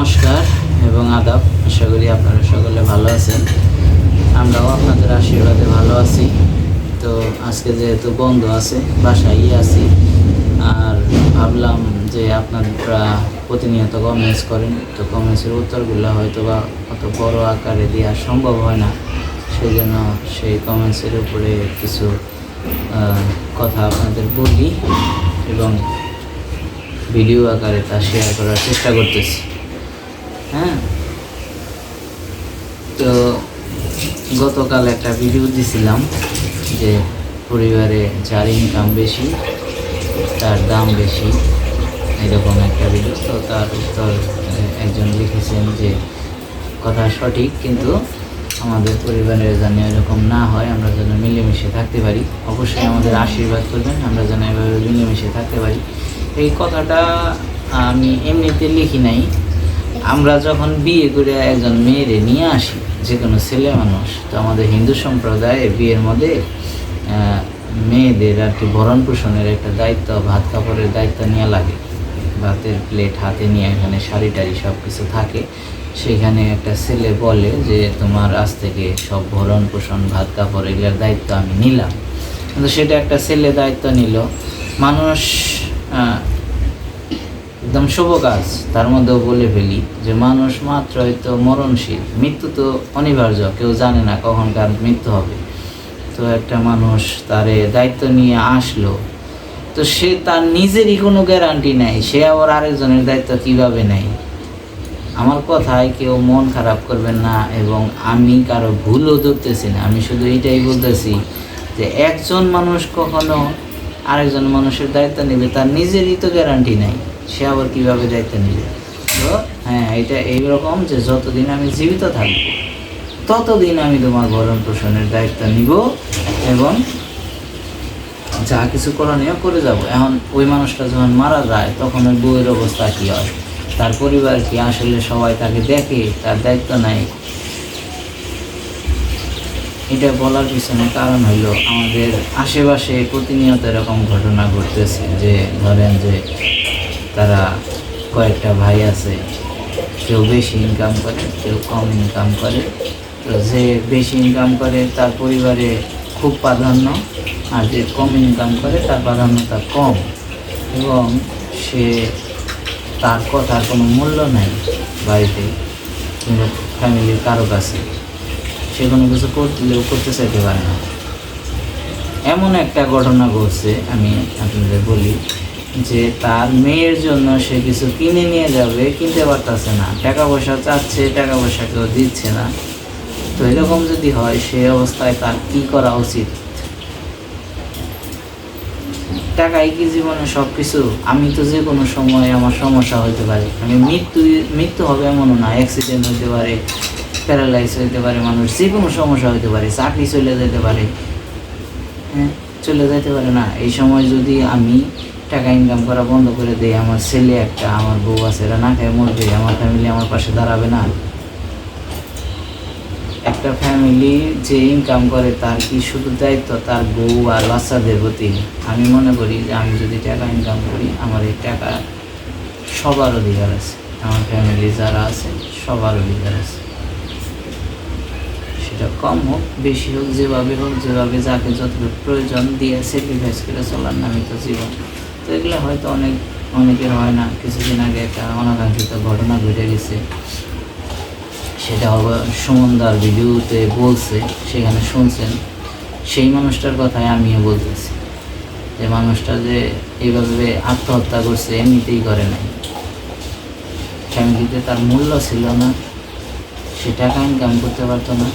নমস্কার এবং আদাব। আশা করি আপনারা সকলে ভালো আছেন। আমরাও আপনাদের আশীর্বাদে ভালো আছি। তো আজকে যেহেতু বন্ধ আছে বাসায় আছি। আর ভাবলাম যে আপনারা প্রতিনিয়ত কমেন্টস করেন। তো কমেন্টসের উত্তরগুলো হয়তো বা অত বড় আকারে দেওয়া সম্ভব হয় না। সেই জন্য সেই কমেন্টসের উপরে কিছু কথা আপনাদের বলি এবং ভিডিও আকারে তা শেয়ার করার চেষ্টা করতেছি। হ্যাঁ? তো গতকাল একটা ভিডিও দিছিলাম যে পরিবারে যার ইনকাম বেশি, তার দাম বেশি, এরকম একটা ভিডিও তো তার উত্তর একজন লিখেছেন যে কথা সঠিক, কিন্তু আমাদের পরিবারে যেন এরকম না হয়, আমরা যেন মিলেমিশে থাকতে পারি। অবশ্যই আমাদের আশীর্বাদ করবেন, আমরা যেন এভাবে মিলেমিশে থাকতে পারি। এই কথাটা আমি এমনিতে লিখি নাই আমরা যখন বিয়ে করে একজন মেয়েরে নিয়ে আসি, যে কোনো ছেলে মানুষ, তো আমাদের হিন্দু সম্প্রদায়ে বিয়ের মধ্যে মেয়েদের আর কি ভরণ পোষণের একটা দায়িত্ব, ভাত কাপড়ের দায়িত্ব নেওয়া লাগে। ভাতের প্লেট হাতে নিয়ে এখানে শাড়ি টাড়ি সব কিছু থাকে। সেখানে একটা ছেলে বলে যে, তোমার আজ থেকে সব ভরণ পোষণ ভাত কাপড় এগুলোর দায়িত্ব আমি নিলাম। কিন্তু সেটা একটা ছেলে দায়িত্ব নিল। মানুষ একদম শুভ কাজ। তার মধ্যেও বলে ফেলি যে মানুষ মাত্র হয়তো মরণশীল, মৃত্যু তো অনিবার্য, কেউ জানে না কখন কার মৃত্যু হবে। তো একটা মানুষ তারে দায়িত্ব নিয়ে আসলো, তো সে তার নিজেরই কোনো গ্যারান্টি নাই, সে আবার আরেকজনের দায়িত্ব কীভাবে নেয়? আমার কথায় কেউ মন খারাপ করবেন না এবং আমি কারও ভুলও ধরতেছি না। আমি শুধু এটাই বলতেছি যে একজন মানুষ কখনো আরেকজন মানুষের দায়িত্ব নেবে, তার নিজেরই তো গ্যারান্টি নাই। সে আবার কীভাবে দায়িত্ব নেবে? তো হ্যাঁ এটা এইরকম যে যতদিন আমি জীবিত থাকব, ততদিন আমি তোমার ভরণ পোষণের দায়িত্ব নিব এবং যা কিছু করণীয় করে যাব। এখন ওই মানুষটা যখন মারা যায়, তখন ওই বউয়ের অবস্থা কী হয়? তার পরিবার কি আসলে সবাই তাকে দেখে, তার দায়িত্ব নেয়? এটা বলার পিছনে কারণ হলো আমাদের আশেপাশে প্রতিনিয়ত এরকম ঘটনা ঘটতেছে যে, ধরেন যে তারা কয়েকটা ভাই আছে, কেউ বেশি ইনকাম করে, কেউ কম ইনকাম করে। তো যে বেশি ইনকাম করে, তার পরিবারে খুব প্রাধান্য, আর যে কম ইনকাম করে, তার প্রাধান্যতা কম। এবং সে তার কথার কোনো মূল্য নাই বাড়িতে কিংবা ফ্যামিলির কারও কাছে। সে কোনো কিছু করলেও করতে চাইতে পারে না। এমন একটা ঘটনা ঘটছে, আমি আপনাদের বলি। যে তার মেয়ের জন্য সে কিছু কিনে নিয়ে যাবে, কিনতে পারতেছে না। টাকা পয়সা চাচ্ছে টাকা পয়সা কেউ দিচ্ছে না। তো এরকম যদি হয়, সেই অবস্থায় তার কি করা উচিত? টাকাই কি জীবনে সব কিছু আমি তো যে কোনো সময় আমার সমস্যা হতে পারে। আমি মৃত্যু মৃত্যু হবে এমনও না অ্যাক্সিডেন্ট হতে পারে প্যারালাইজ হতে পারে, মানুষ যে কোনো সমস্যা হতে পারে, চাকরি চলে যেতে পারে। হ্যাঁ চলে যেতে পারে না। এই সময় যদি আমি টাকা ইনকাম করা বন্ধ করে দেয় আমার ছেলে একটা, আমার বউ আছে, এরা না খেয়ে মরবে, আমার ফ্যামিলি আমার পাশে দাঁড়াবে না। একটা ফ্যামিলি যে ইনকাম করে, তার কি শুধু দায়িত্ব? তার বউ আর বাচ্চাদের প্রতি। আমি মনে করি যে আমি যদি টাকা ইনকাম করি, আমার এই টাকা সবার অধিকার আছে। আমার ফ্যামিলি যারা আছে, সবার অধিকার আছে। সেটা কম হোক, বেশি হোক, যেভাবে হোক, যেভাবে যাকে যতটুকু প্রয়োজন দিয়ে স্যাক্রিফাইস করে চলার নামই তো জীবন। তো এগুলো হয়তো অনেক, অনেকের হয় না। কিছুদিন আগে একটা অনাকাঙ্ক্ষিত ঘটনা ঘটে গেছে। সেটা সুমনদার ভিডিওতে বলছে, সেখানে শুনছেন, সেই মানুষটার কথাই আমিও বলতেছি। যে মানুষটা যে এইভাবে আত্মহত্যা করছে, এমনিতেই করে নাই। ফ্যামিলিতে তার মূল্য ছিল না, সে টাকা ইনকাম করতে পারতো না,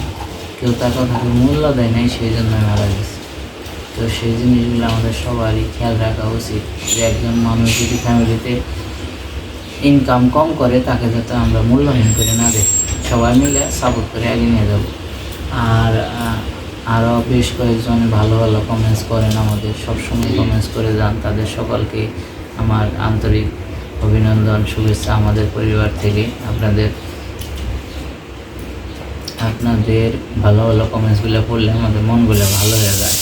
কেউ তার কথাকে মূল্য দেয় নাই, সেই জন্য মারা গেছে। তো সেই জিনিসগুলো আমাদের সবারই খেয়াল রাখা উচিত যে একজন মানুষ যদি ফ্যামিলিতে ইনকাম কম করে, তাকে যাতে আমরা মূল্যহীন করে না দেখি সবাই মিলে সাপোর্ট করে এগিয়ে নিয়ে যাব। আর আরও বেশ কয়েকজন ভালো ভালো কমেন্টস করেন আমাদের। সবসময় কমেন্টস করে যান। তাদের সকলকে আমার আন্তরিক অভিনন্দন, শুভেচ্ছা আমাদের পরিবার থেকে। আপনাদের আপনাদের ভালো ভালো কমেন্টসগুলো পড়লে আমাদের মনগুলো ভালো হয়ে যায়।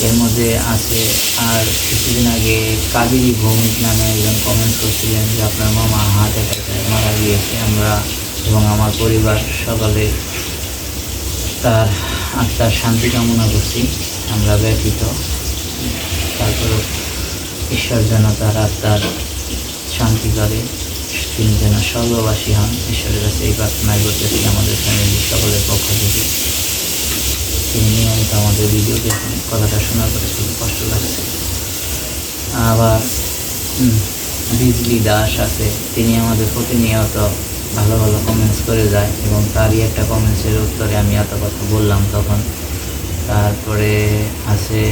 এর মধ্যে আছে আর কিছুদিন আগে কাবেরী ভৌমিক নামে একজন কমেন্ট করছিলেন যে আপনার মামা হার্ট অ্যাটাকে মারা গিয়েছে আমরা এবং আমার পরিবার সকলে তার আত্মার শান্তি কামনা করছি। আমরা ব্যথিত। তারপর ঈশ্বর যেন তার আত্মার শান্তি করে, তিনি যেন স্বর্গবাসী হন। ঈশ্বরের কাছে এই প্রার্থনাই করতেছি আমাদের ফ্যামিলির সকলের পক্ষ থেকে। তিনি নিয়মিত আমাদের ভিডিও দেখেন কথাটা শোনার পরে খুব কষ্ট লাগছে। আবার বিজলি দাস আছে, তিনি আমাদের প্রতিনিয়ত ভালো ভালো কমেন্টস করে যায় এবং তারই একটা কমেন্টসের উত্তরে আমি এত কথা বললাম তখন। তারপরে আছে,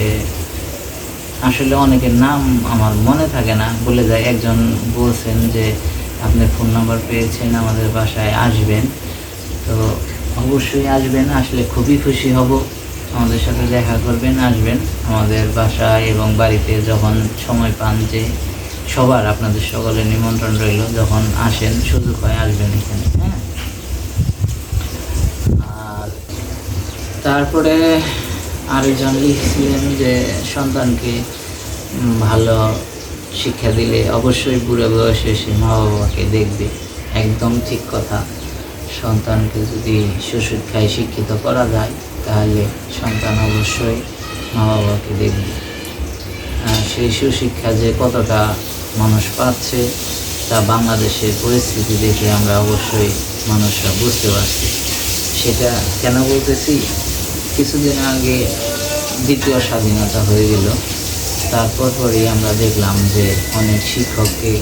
আসলে অনেকের নাম আমার মনে থাকে না, বলে যায়, একজন বলছেন যে, আপনি ফোন নাম্বার পেয়েছেন, আমাদের বাসায় আসবেন। তো অবশ্যই আসবেন, আসলে খুবই খুশি হব। আমাদের সাথে দেখা করবেন, আসবেন। আমাদের বাসায় এবং বাড়িতে যখন সময় পান যে সবার, আপনাদের সকলের নিমন্ত্রণ রইল, যখন আসেন, সুযোগ হয় আসবেন এখানে হ্যাঁ? আর তারপরে আরেকজন লিখছিলেন যে সন্তানকে ভালো শিক্ষা দিলে অবশ্যই বুড়ো বয়সে সে মা বাবাকে দেখবে। একদম ঠিক কথা। সন্তানকে যদি সুশিক্ষায় শিক্ষিত করা যায়, তাহলে সন্তান অবশ্যই মা বাবাকে দেখবে সেই সুশিক্ষা যে কতটা মানুষ পাচ্ছে, তা বাংলাদেশের পরিস্থিতি দেখে আমরা অবশ্যই মানুষরা বুঝতে পারছি। সেটা কেন বলতেছি? কিছুদিন আগে দ্বিতীয় স্বাধীনতা হয়ে গেল। তারপর পরই আমরা দেখলাম যে অনেক শিক্ষককে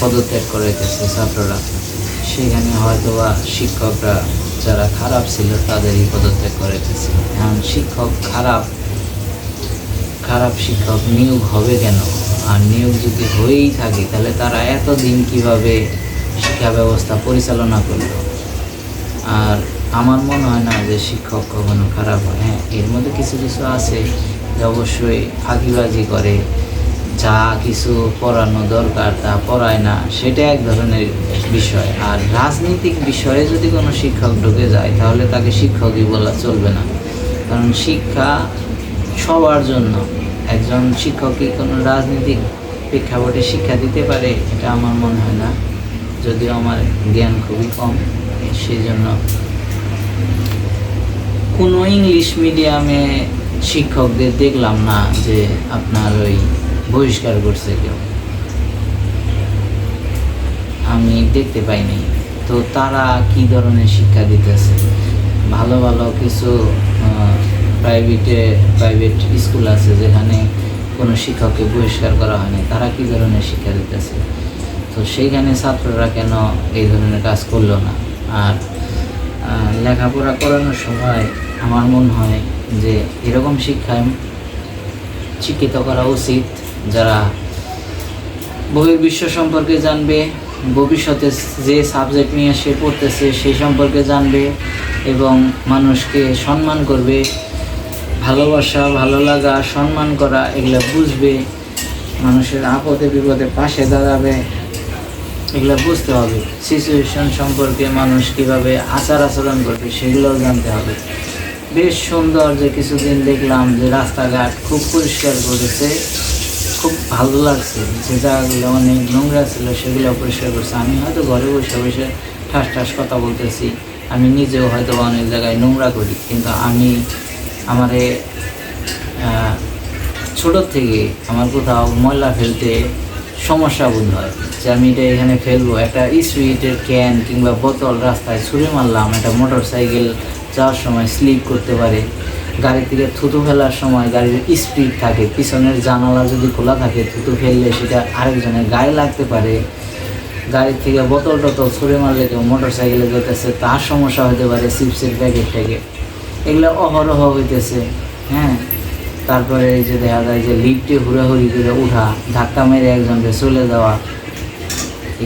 পদত্যাগ করে গেছে ছাত্ররা। সেখানে হয়তোবা শিক্ষকরা যারা খারাপ ছিল তাদেরই পদত্যাগ করে এখন শিক্ষক খারাপ খারাপ শিক্ষক নিয়োগ হবে কেন? আর নিয়োগ যদি হয়েই থাকে, তাহলে তারা এতদিন কীভাবে শিক্ষা ব্যবস্থা পরিচালনা করল? আর আমার মনে হয় না যে শিক্ষক কখনো খারাপ হয়। হ্যাঁ এর মধ্যে কিছু কিছু আছে যে অবশ্যই ফাঁকিবাজি করে যা কিছু পড়ানো দরকার তা পড়ায় না, সেটা এক ধরনের বিষয়। আর রাজনৈতিক বিষয়ে যদি কোনো শিক্ষক ঢুকে যায়, তাহলে তাকে শিক্ষকই বলা চলবে না। কারণ শিক্ষা সবার জন্য। একজন শিক্ষক কি কোনো রাজনৈতিক প্রেক্ষাপটে শিক্ষা দিতে পারে? এটা আমার মনে হয় না। যদিও আমার জ্ঞান খুবই কম সেই জন্য কোনো ইংলিশ মিডিয়ামে শিক্ষকদের দেখলাম না যে আপনার ওই বহিষ্কার করছে কেউ। আমি দেখতে পাইনি তো তারা কি ধরনের শিক্ষা দিতেছে? ভালো ভালো কিছু প্রাইভেটে প্রাইভেট স্কুল আছে যেখানে কোনো শিক্ষককে বহিষ্কার করা হয়নি তারা কি ধরনের শিক্ষা দিতেছে? তো সেইখানে ছাত্ররা কেন এই ধরনের কাজ করল না? আর লেখাপড়া করানোর সময় আমার মনে হয় যে এরকম শিক্ষায় শিক্ষিত করা উচিত যারা বহির্বিশ্ব সম্পর্কে জানবে, ভবিষ্যতে যে সাবজেক্ট নিয়ে সে পড়তেছে সেই সম্পর্কে জানবে এবং মানুষকে সম্মান করবে, ভালোবাসা, ভালো লাগা, সম্মান করা এগুলো বুঝবে, মানুষের আপদে বিপদে পাশে দাঁড়াবে, এগুলো বুঝতে হবে। সিচুয়েশন সম্পর্কে মানুষ কীভাবে আচার আচরণ করবে সেগুলোও জানতে হবে। বেশ সুন্দর যে কিছুদিন দেখলাম যে রাস্তাঘাট খুব পরিষ্কার করেছে। খুব ভালো লাগছে যে অনেক নোংরা ছিল, সেগুলো পরিষ্কার করছে। আমি হয়তো ঘরে বসে বসে ঠাস ঠাস কথা বলতেছি। আমি নিজেও হয়তো অনেক জায়গায় নোংরা করি, কিন্তু আমি আমারে ছোটোর থেকে আমার কোথাও ময়লা ফেলতে সমস্যা বোধ হয় যে আমি এটা এখানে ফেলব। একটা সুইটের ক্যান কিংবা বোতল রাস্তায় ছুঁড়ে মারলাম, একটা মোটর সাইকেল যাওয়ার সময় স্লিপ করতে পারে। গাড়ি থেকে থুতু ফেলার সময় গাড়ির স্পিড থাকে, পিছনের জানালা যদি খোলা থাকে, থুতু ফেললে সেটা আরেকজনের গায়ে লাগতে পারে। গাড়ির থেকে বোতল টোতল ছুঁড়ে মারলে কেউ মোটর সাইকেলে যেতেছে, তার সমস্যা হতে পারে চিপসের প্যাকেট থেকে। এগুলো অহরহ হইতেছে হ্যাঁ? তারপরে এই যে দেখা যায় যে লিফটে হুড়াহুড়ি করে উঠা, ধাক্কা মেরে একজনকে চলে যাওয়া,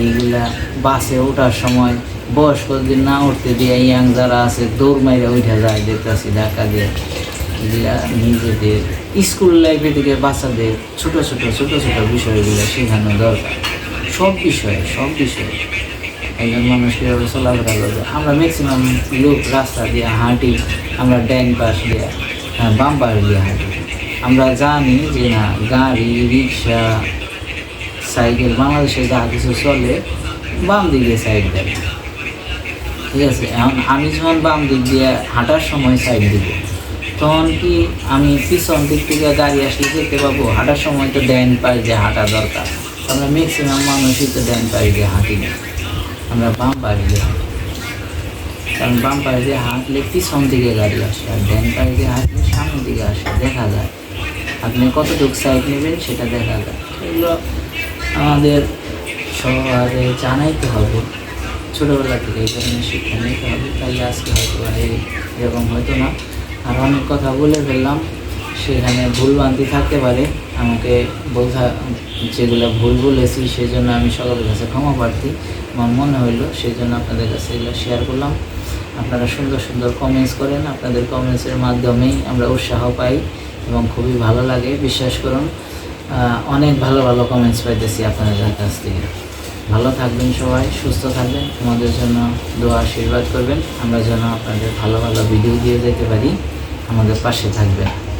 এইগুলা বাসে ওঠার সময় বয়স্কদের না উঠতে দিয়ে ইয়াং যারা আছে দৌড় মাইরে উঠে যায়, দেখতেছি ধাক্কা দিয়ে। নিজেদের স্কুল লাইফে থেকে বাচ্চাদের ছোট ছোট ছোট ছোট বিষয়গুলো শেখানো দরকার। সব বিষয়ে সব বিষয়ে। একজন মানুষ কীভাবে চলাফেরা করবে? আমরা ম্যাক্সিমাম লোক রাস্তা দিয়ে হাঁটি, আমরা ড্যাং পাশ দিয়ে বাম পাশ দিয়ে হাঁটি। আমরা জানি যে না, গাড়ি, রিক্সা, সাইকেল, বাংলাদেশে যা কিছু চলে, বাম দিকে সাইড দেয়। ঠিক আছে? এখন আমি যখন বাম দিক দিয়ে হাঁটার সময় সাইড দিব তখন কি আমি পিছন দিক থেকে গাড়ি আসলে যেতে পাবো হাঁটার সময় তো ড্যান পাই যে হাঁটা দরকার। আমরা ম্যাক্সিমাম মানুষই তো ড্যান পাই দিয়ে হাঁটি না। আমরা বাম পাড়ি দিয়ে হাঁটি। কারণ বাম পাড়ি দিয়ে হাঁটলে পিছন দিকে গাড়ি আসে আর ড্যান পাড়ি দিয়ে হাঁটলে সামনের দিকে আসে, দেখা যায়। আপনি কতটুকু সাইড নেবেন সেটা দেখা যায়। এগুলো আমাদের সবারে জানাইতে হবে। ছোটোবেলা থেকে এই ধরনের শিক্ষা নিতে হবে। তাই আজকে হয়তো এরকম হয়তো না। আর অনেক কথা বলে ফেললাম। সেখানে ভুলভ্রান্তি থাকতে পারে। আমাকে বোঝা যেগুলো ভুল বলেছি সেই জন্য আমি সকলের কাছে ক্ষমা প্রার্থী। আমার মনে হইল সেই জন্য আপনাদের কাছে এগুলো শেয়ার করলাম। আপনারা সুন্দর সুন্দর কমেন্টস করেন। আপনাদের কমেন্টসের মাধ্যমেই আমরা উৎসাহ পাই এবং খুবই ভালো লাগে, বিশ্বাস করুন। অনেক ভালো ভালো কমেন্টস পাইতেছি আপনাদের কাছ থেকে। ভালো থাকবেন সবাই, সুস্থ থাকবেন। আমাদের জন্য দোয়া আশীর্বাদ করবেন। আমরা যেন আপনাদের ভালো ভালো ভিডিও দিয়ে যেতে পারি। আমাদের পাশে থাকবেন।